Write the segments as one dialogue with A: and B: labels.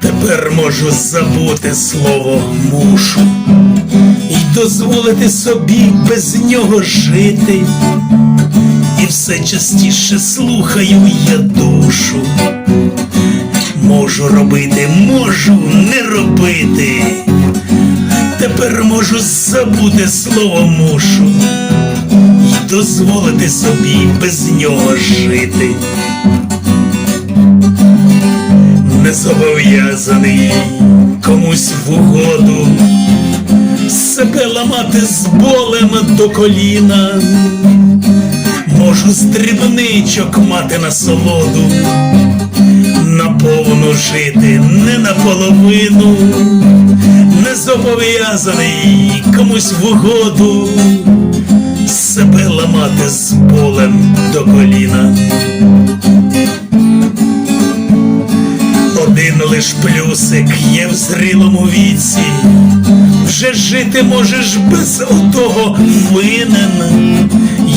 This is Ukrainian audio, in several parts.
A: Тепер можу забути слово мушу і дозволити собі без нього жити. І все частіше слухаю я душу. Можу робити, можу не робити. Тепер можу забути слово мушу дозволити собі без нього жити. Не зобов'язаний комусь в угоду себе ламати з болем до коліна. Можу з дрібничок мати насолоду, наповну жити не наполовину, не зобов'язаний комусь в угоду ламати з болем до коліна. Один лиш плюсик є в зрілому віці, вже жити можеш без отого винен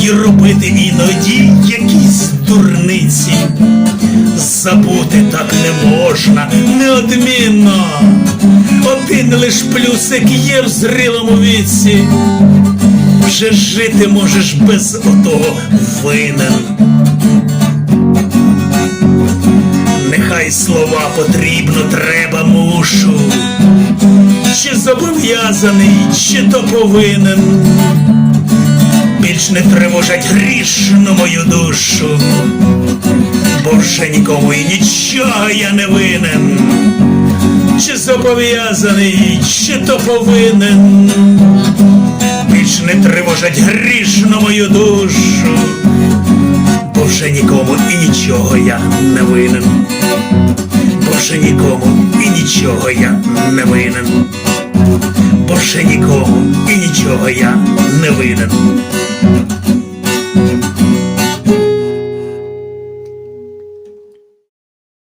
A: і робити іноді якісь дурниці. Забути так не можна, неодмінно. Один лиш плюсик є в зрілому віці, вже жити можеш без отого винен. Нехай слова потрібно, треба мушу, чи зобов'язаний, чи то повинен. Більш не тривожать грішну мою душу, бо вже нікому і нічого я не винен, чи зобов'язаний, чи то повинен. Більш не тривожать грішну мою душу бо вже нікому і нічого я не винен, бо вже нікому і нічого я не винен, бо вже нікому і нічого я не винен.